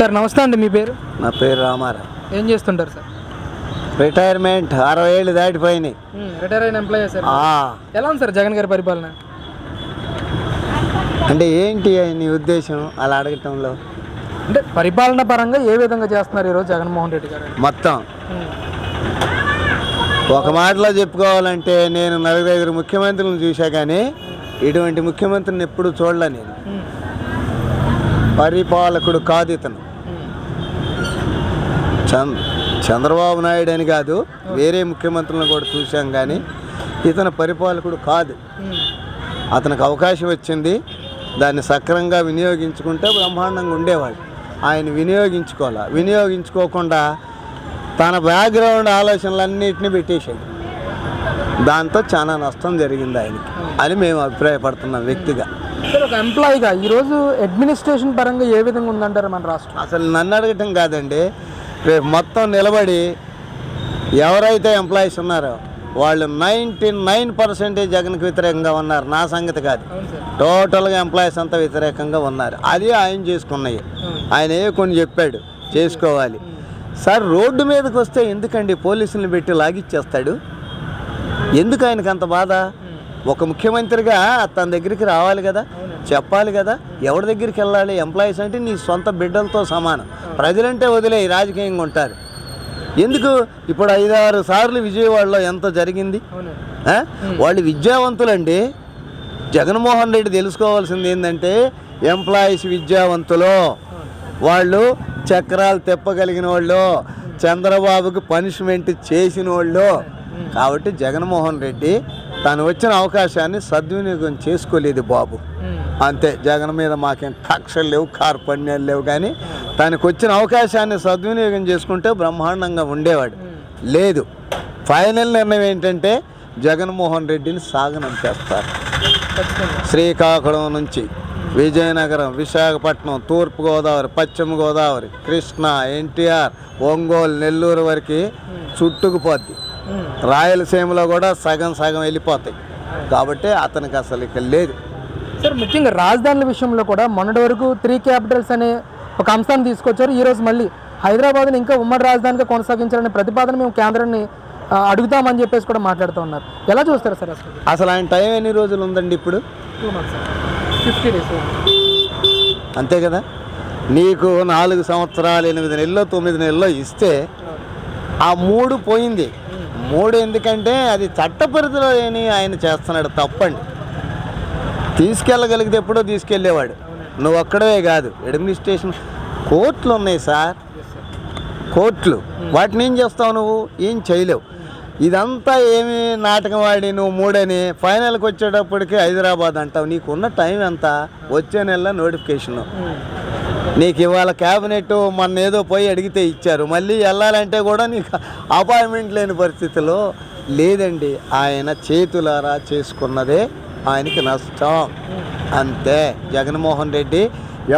Sir నమస్తే అండి మీ పేరు? నా పేరు రామారావు. ఏం చేస్తుంటారు సార్? రిటైర్మెంట్ అరవై ఏళ్ళు దాటిపోయినాయి. రిటైర్ అయిన ఎంప్లాయీ సార్? ఎలా ఉంది సార్ జగన్ గారి పరిపాలన? అంటే ఏంటి నీ ఉద్దేశం? అలా అడగటంలో? అంటే పరిపాలన పరంగా ఏ విధంగా చేస్తున్నారు ఈరోజు జగన్మోహన్ రెడ్డి గారు? మొత్తం. ఒక మాటలో చెప్పుకోవాలంటే నేను నలుగురు ముఖ్యమంత్రులను చూసా కానీ ఇటువంటి ముఖ్యమంత్రిని ఎప్పుడు చూడలే నేను. పరిపాలకుడు కాదు ఇతను. చంద్రబాబు నాయుడు అని కాదు వేరే ముఖ్యమంత్రులను కూడా చూసాం కానీ ఇతను పరిపాలకుడు కాదు. అతనికి అవకాశం వచ్చింది దాన్ని సక్రమంగా వినియోగించుకుంటే బ్రహ్మాండంగా ఉండేవాడు. ఆయన వినియోగించుకోవాలా? వినియోగించుకోకుండా తన బ్యాక్గ్రౌండ్ ఆలోచనలన్నింటినీ పెట్టేశాడు. దాంతో చాలా నష్టం జరిగింది ఆయనకి అని మేము అభిప్రాయపడుతున్నాం వ్యక్తిగా. ఒక ఎంప్లాయీగా ఈరోజు అడ్మినిస్ట్రేషన్ పరంగా ఏ విధంగా ఉందంటారు మన రాష్ట్రం? అసలు నన్ను అడగటం కాదండి రేపు మొత్తం నిలబడి ఎవరైతే ఎంప్లాయీస్ ఉన్నారో వాళ్ళు నైంటీ నైన్ పర్సెంటేజ్ జగన్కి వ్యతిరేకంగా ఉన్నారు. నా సంగతి కాదు. టోటల్గా ఎంప్లాయీస్ అంతా వ్యతిరేకంగా ఉన్నారు. అది ఆయన చేసుకున్నాయి. ఆయన ఏ కొన్ని చెప్పాడు? చేసుకోవాలి. సార్ రోడ్డు మీదకి వస్తే ఎందుకండి పోలీసులను పెట్టి లాగిచ్చేస్తాడు? ఎందుకు ఆయనకు అంత బాధ? ఒక ముఖ్యమంత్రిగా తన దగ్గరికి రావాలి కదా. చెప్పాలి కదా ఎవరి దగ్గరికి వెళ్ళాలి? ఎంప్లాయీస్ అంటే నీ సొంత బిడ్డలతో సమానం. ప్రజలంటే వదిలే రాజకీయంగా ఉంటారు. ఎందుకు? ఇప్పుడు ఐదారు సార్లు విజయవాడలో ఎంత జరిగింది? వాళ్ళు విద్యావంతులండి. జగన్మోహన్ రెడ్డి తెలుసుకోవాల్సింది ఏంటంటే ఎంప్లాయీస్ విద్యావంతులు. వాళ్ళు చక్రాలు తెప్పగలిగిన వాళ్ళు చంద్రబాబుకి పనిష్మెంట్ చేసిన వాళ్ళు. కాబట్టి జగన్మోహన్ రెడ్డి తను వచ్చిన అవకాశాన్ని సద్వినియోగం చేసుకోలేదు బాబు. అంతే జగన్ మీద మాకేం కక్షలు లేవు కార్పణ్యాలు లేవు కానీ తనకు వచ్చిన అవకాశాన్ని సద్వినియోగం చేసుకుంటే బ్రహ్మాండంగా ఉండేవాడు. లేదు ఫైనల్ నిర్ణయం ఏంటంటే జగన్మోహన్ రెడ్డిని సాగనంపేస్తారు ఖచ్చితంగా. శ్రీకాకుళం నుంచి విజయనగరం విశాఖపట్నం తూర్పుగోదావరి పశ్చిమ గోదావరి కృష్ణా ఎన్టీఆర్ ఒంగోలు నెల్లూరు వరకు చుట్టుకుపోద్ది. రాయలసీమలో కూడా సగం సగం వెళ్ళిపోతాయి. కాబట్టి అతనికి అసలు ఇక లేదు. సార్ ముఖ్యంగా రాజధానుల విషయంలో కూడా మొన్నటి వరకు త్రీ క్యాపిటల్స్ అనే ఒక అంశాన్ని తీసుకొచ్చారు. ఈ రోజు మళ్ళీ హైదరాబాద్ని ఇంకా ఉమ్మడి రాజధానిగా కొనసాగించాలనే ప్రతిపాదన మేము కేంద్రాన్ని అడుగుతామని చెప్పేసి కూడా మాట్లాడుతూ ఉన్నారు. ఎలా చూస్తారు సార్ అసలు? అసలు ఆయన టైం ఎన్ని రోజులు ఉందండి ఇప్పుడు? టూ మంత్స్ ఫిఫ్టీ డేస్ అంతే కదా? నీకు నాలుగు సంవత్సరాలు ఎనిమిది నెలల్లో తొమ్మిది నెలల్లో ఇస్తే ఆ మూడు పోయింది. మూడు ఎందుకంటే అది చట్టపరిధిలో లేని ఆయన చేస్తున్నాడు తప్పండి. తీసుకెళ్ళగలిగితే ఎప్పుడో తీసుకెళ్ళేవాడు. నువ్వు ఒక్కడే కాదు అడ్మినిస్ట్రేషన్ కోర్టులు ఉన్నాయి సార్. కోర్టులు. వాటిని ఏం చేస్తావు నువ్వు? ఏం చేయలేవు. ఇదంతా ఏమి నాటకం ఆడి నువ్వు మూడని ఫైనల్కి వచ్చేటప్పటికి హైదరాబాద్ అంటావు. నీకున్న టైం ఎంత? వచ్చే నెల నోటిఫికేషను. నీకు ఇవాళ క్యాబినెట్ మొన్న ఏదో పోయి అడిగితే ఇచ్చారు. మళ్ళీ వెళ్ళాలంటే కూడా నీకు అపాయింట్మెంట్ లేని పరిస్థితిలో లేదండి. ఆయన చేతులారా చేసుకున్నదే ఆయనకి నష్టం అంతే. జగన్మోహన్ రెడ్డి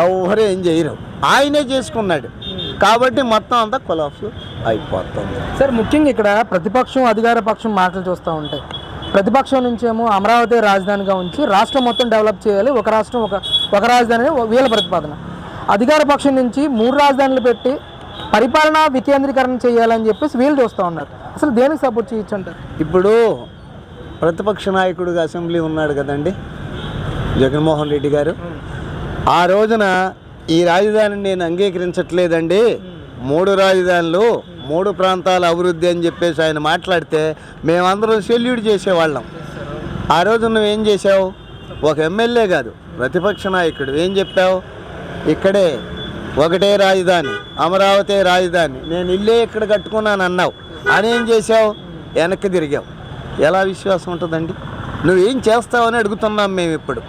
ఎవరు ఏం చేయరు. ఆయనే చేసుకున్నాడు. కాబట్టి మొత్తం అంతా కొలాప్స్ అయిపోతుంది. సార్ ముఖ్యంగా ఇక్కడ ప్రతిపక్షం అధికార పక్షం మాటలు చూస్తూ ఉంటాయి ప్రతిపక్షం నుంచేమో అమరావతి రాజధానిగా ఉంచి రాష్ట్రం మొత్తం డెవలప్ చేయాలి. ఒక రాష్ట్రం ఒక ఒక రాజధాని వీళ్ళ ప్రతిపాదన. అధికార పక్షం నుంచి మూడు రాజధానులు పెట్టి పరిపాలనా వికేంద్రీకరణ చేయాలని చెప్పేసి వీళ్ళు చూస్తూ ఉన్నారు. అసలు దేనికి సపోర్ట్ చేయొచ్చు అంటారు? ఇప్పుడు ప్రతిపక్ష నాయకుడుగా అసెంబ్లీ ఉన్నాడు కదండి. జగన్మోహన్ రెడ్డి గారు. ఆ రోజున ఈ రాజధానిని నేను అంగీకరించట్లేదండి. మూడు రాజధానులు మూడు ప్రాంతాల అభివృద్ధి అని చెప్పేసి ఆయన మాట్లాడితే మేమందరం సెల్యూట్ చేసేవాళ్ళం. ఆ రోజు నువ్వు ఏం చేసావు ఒక ఎమ్మెల్యే కాదు ప్రతిపక్ష నాయకుడు. ఏం చెప్పావు? ఇక్కడే ఒకటే రాజధాని అమరావతి రాజధాని. నేను ఇల్లే ఇక్కడ కట్టుకున్నాను అన్నావు అని ఏం చేసావు వెనక్కి తిరిగావు. ఎలా విశ్వాసం ఉంటుందండి? నువ్వేం చేస్తావని అడుగుతున్నాం మేము ఇప్పుడు.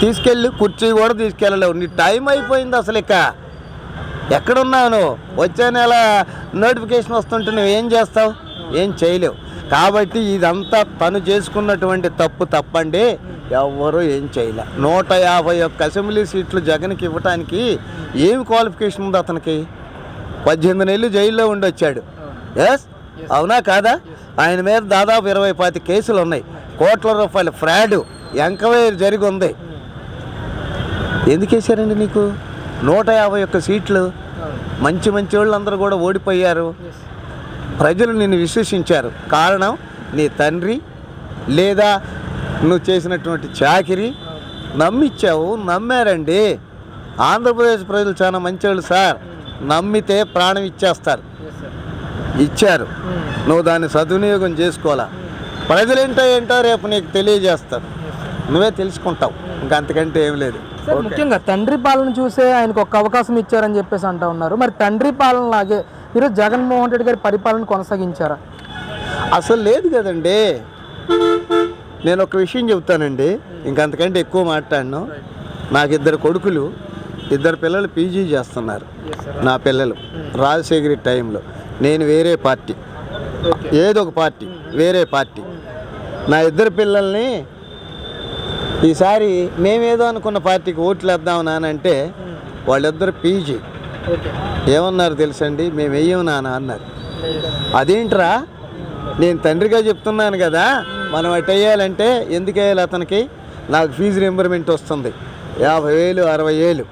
తీసుకెళ్ళి కుర్చీ కూడా తీసుకెళ్ళలేవు. నీ టైం అయిపోయింది అసలు ఇక. ఎక్కడున్నావు నువ్వు వచ్చే నెల నోటిఫికేషన్ వస్తుంటే నువ్వు ఏం చేస్తావు? ఏం చేయలేవు. కాబట్టి ఇదంతా తను చేసుకున్నటువంటి తప్పు తప్పండి. ఎవ్వరూ ఏం చేయలే. నూట యాభై ఒక్క అసెంబ్లీ సీట్లు జగన్కి ఇవ్వటానికి ఏమి క్వాలిఫికేషన్ ఉంది అతనికి? పద్దెనిమిది నెలలు జైల్లో ఉండొచ్చాడు ఎస్ అవునా. కాదా? ఆయన మీద దాదాపు ఇరవై పాతి కేసులు ఉన్నాయి. కోట్ల రూపాయల ఫ్రాడ్ ఎంక్వైరీ జరిగి ఉంది. ఎందుకు వేశారండి నీకు? నూట యాభై ఒక్క సీట్లు. మంచి మంచి వాళ్ళందరూ కూడా ఓడిపోయారు. ప్రజలు నిన్ను విశ్వసించారు. కారణం నీ తండ్రి లేదా నువ్వు చేసినటువంటి చాకిరి నమ్మిచ్చావు నమ్మారండి. ఆంధ్రప్రదేశ్ ప్రజలు చాలా మంచివాళ్ళు సార్. నమ్మితే ప్రాణం ఇచ్చేస్తారు. ఇచ్చారు. నువ్వు దాన్ని సద్వినియోగం చేసుకోవాలా? ప్రజలు ఏంటో ఏంటో రేపు నీకు తెలియజేస్తారు. నువ్వే తెలుసుకుంటావు. ఇంకా అంతకంటే ఏం లేదు. ముఖ్యంగా తండ్రి పాలన చూసే ఆయనకు ఒక అవకాశం ఇచ్చారని చెప్పేసి అంటా ఉన్నారు. మరి తండ్రి పాలన లాగే ఈరోజు జగన్మోహన్ రెడ్డి గారి పరిపాలన కొనసాగించారా? అసలు లేదు కదండి. నేను ఒక విషయం చెబుతానండి. ఇంకంతకంటే ఎక్కువ మాట్లాడను. నాకు ఇద్దరు కొడుకులు ఇద్దరు పిల్లలు పీజీ చేస్తున్నారు. నా పిల్లలు. రాజశేఖరి టైంలో. నేను వేరే పార్టీ. ఏదో ఒక పార్టీ వేరే పార్టీ. నా ఇద్దరు పిల్లల్ని ఈసారి మేమేదో అనుకున్న పార్టీకి ఓట్లు వేద్దాం నానంటే వాళ్ళిద్దరు పీజీ. ఏమన్నారు తెలుసండి? మేము వెయ్యం నాన్న అన్నారు. అదేంట్రా? నేను తండ్రిగా చెప్తున్నాను కదా మనం అటు వేయాలంటే ఎందుకు వేయాలి అతనికి? నాకు ఫీజు రింబర్మెంట్ వస్తుంది. యాభై వేలు అరవై వేలు.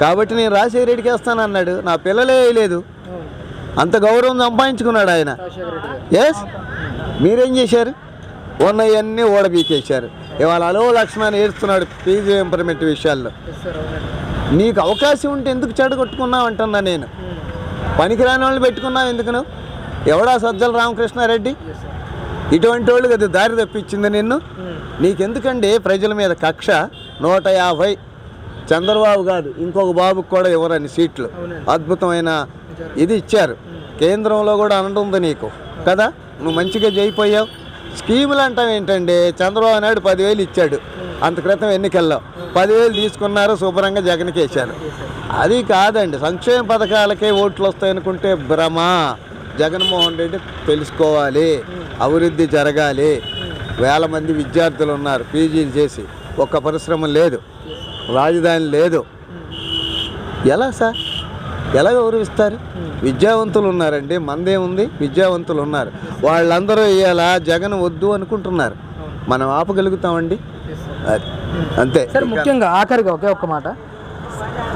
కాబట్టి నేను రాజశేఖర రెడ్డికి వేస్తాను అన్నాడు నా పిల్లలే వేయలేదు. అంత గౌరవం సంపాదించుకున్నాడు ఆయన. ఎస్ మీరేం చేశారు? ఉన్నవన్నీ ఓడబీకేశారు. ఇవాళ అలో లక్ష్మణ్ ఏడుస్తున్నాడు ఫీజు రింబర్మెంట్ విషయాల్లో. నీకు అవకాశం ఉంటే ఎందుకు చెడగొట్టుకున్నావు అంటున్నా నేను. పనికిరాని వాళ్ళు పెట్టుకున్నావు ఎందుకు నువ్వు? ఎవడా సజ్జల రామకృష్ణారెడ్డి? ఇటువంటి వాళ్ళు కదా దారి తప్పించింది నిన్ను. నీకెందుకండి ప్రజల మీద కక్ష? నూట యాభై చంద్రబాబు కాదు ఇంకొక బాబుకి కూడా ఇవ్వరని సీట్లు. అద్భుతమైన ఇది ఇచ్చారు. కేంద్రంలో కూడా అనటుంది నీకు. కదా? నువ్వు మంచిగా చేయిపోయావు స్కీములు అంటాం ఏంటండి? చంద్రబాబు నాయుడు పదివేలు ఇచ్చాడు. అంత క్రితం ఎన్నికల్లో. పదివేలు తీసుకున్నారు శుభ్రంగా జగన్కి వేశారు అది కాదండి. సంక్షేమ పథకాలకే ఓట్లు వస్తాయనుకుంటే భ్రమ. జగన్మోహన్ రెడ్డి తెలుసుకోవాలి. అభివృద్ధి జరగాలి. వేల మంది విద్యార్థులు ఉన్నారు. పీజీలు చేసి. ఒక్క పరిశ్రమ లేదు. రాజధాని లేదు. ఎలా సార్? ఎలా గౌరవిస్తారు విద్యావంతులు ఉన్నారండి మందేముంది? విద్యావంతులు ఉన్నారు వాళ్ళందరూ ఇవాళ జగన్ వద్దు అనుకుంటున్నారు. మనం ఆపగలుగుతామండి? అది. అంతే. సార్ ముఖ్యంగా ఆఖరిగా ఒకే ఒక్క మాట.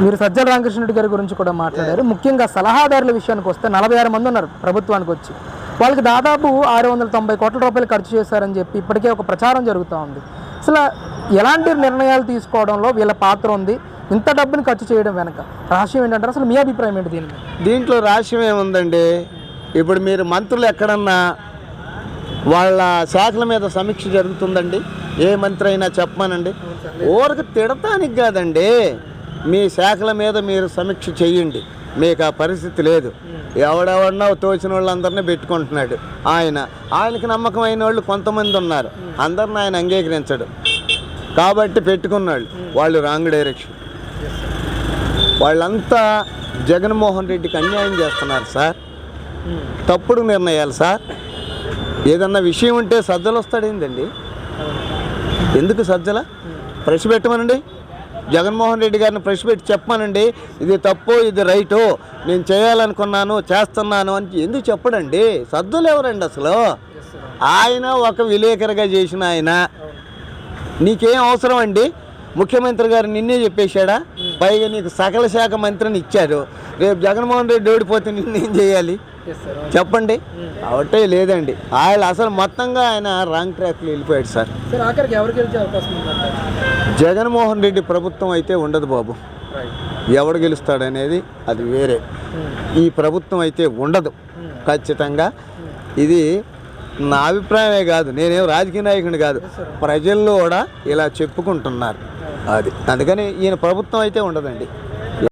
మీరు సజ్జల రామకృష్ణ రెడ్డి గారి గురించి కూడా మాట్లాడారు. ముఖ్యంగా సలహాదారుల విషయానికి వస్తే నలభై ఆరు మంది ఉన్నారు ప్రభుత్వానికి వచ్చి. వాళ్ళకి దాదాపు ఆరు వందల తొంభై కోట్ల రూపాయలు ఖర్చు చేశారని చెప్పి ఇప్పటికే ఒక ప్రచారం జరుగుతూ ఉంది. అసలు ఎలాంటి నిర్ణయాలు తీసుకోవడంలో వీళ్ళ పాత్ర ఉంది? ఇంత డబ్బుని ఖర్చు చేయడం వెనక రహస్యం ఏంటంటే అసలు మీ అభిప్రాయం ఏంటి దీని దీంట్లో రహస్యం ఏముందండి? ఇప్పుడు మీరు మంత్రులు ఎక్కడన్నా వాళ్ళ శాఖల మీద సమీక్ష జరుగుతుందండి? ఏ మంత్రి అయినా చెప్పమానండి? ఊరికి తిడతానికి కాదండి. మీ శాఖల మీద మీరు సమీక్ష చెయ్యండి మీకు ఆ పరిస్థితి లేదు. ఎవడెవడన్నా తోచిన వాళ్ళందరినీ పెట్టుకుంటున్నాడు. ఆయన ఆయనకి నమ్మకమైన వాళ్ళు కొంతమంది ఉన్నారు. అందరిని ఆయన అంగీకరించడు. కాబట్టి పెట్టుకున్నాడు. వాళ్ళు రాంగ్ డైరెక్షన్. వాళ్ళంతా జగన్మోహన్ రెడ్డికి అన్యాయం చేస్తున్నారు సార్. తప్పుడు నిర్ణయాలు సార్. ఏదన్నా విషయం ఉంటే సజ్జలు వస్తాడేందండి? ఎందుకు సజ్జల? ప్రశ్న పెట్టమనండి జగన్మోహన్ రెడ్డి గారిని ప్రశ్న పెట్టి చెప్పమనండి. ఇది తప్పు ఇది రైటు నేను చేయాలనుకున్నాను చేస్తున్నాను అని ఎందుకు చెప్పడండి? సద్దులు ఎవరండి అసలు? ఆయన ఒక విలేకరిగా చేసిన ఆయన. నీకేం అవసరం అండి? ముఖ్యమంత్రి గారు నిన్నే చెప్పేశాడా? పైగా నీకు సకల శాఖ మంత్రిని ఇచ్చారు. రేపు జగన్మోహన్ రెడ్డి ఓడిపోతే నిన్నేం చేయాలి? చెప్పండి. అవటే లేదండి. ఆయన అసలు మొత్తంగా ఆయన రాంగ్ ట్రాక్లో వెళ్ళిపోయాడు సార్. జగన్మోహన్ రెడ్డి ప్రభుత్వం అయితే ఉండదు బాబు. ఎవడు గెలుస్తాడనేది అది వేరే. ఈ ప్రభుత్వం అయితే ఉండదు. ఖచ్చితంగా. ఇది నా అభిప్రాయమే కాదు. నేనేం రాజకీయ నాయకుని కాదు. ప్రజల్లో కూడా ఇలా చెప్పుకుంటున్నారు. అది. అందుకని ఈయన ప్రభుత్వం అయితే ఉండదండి.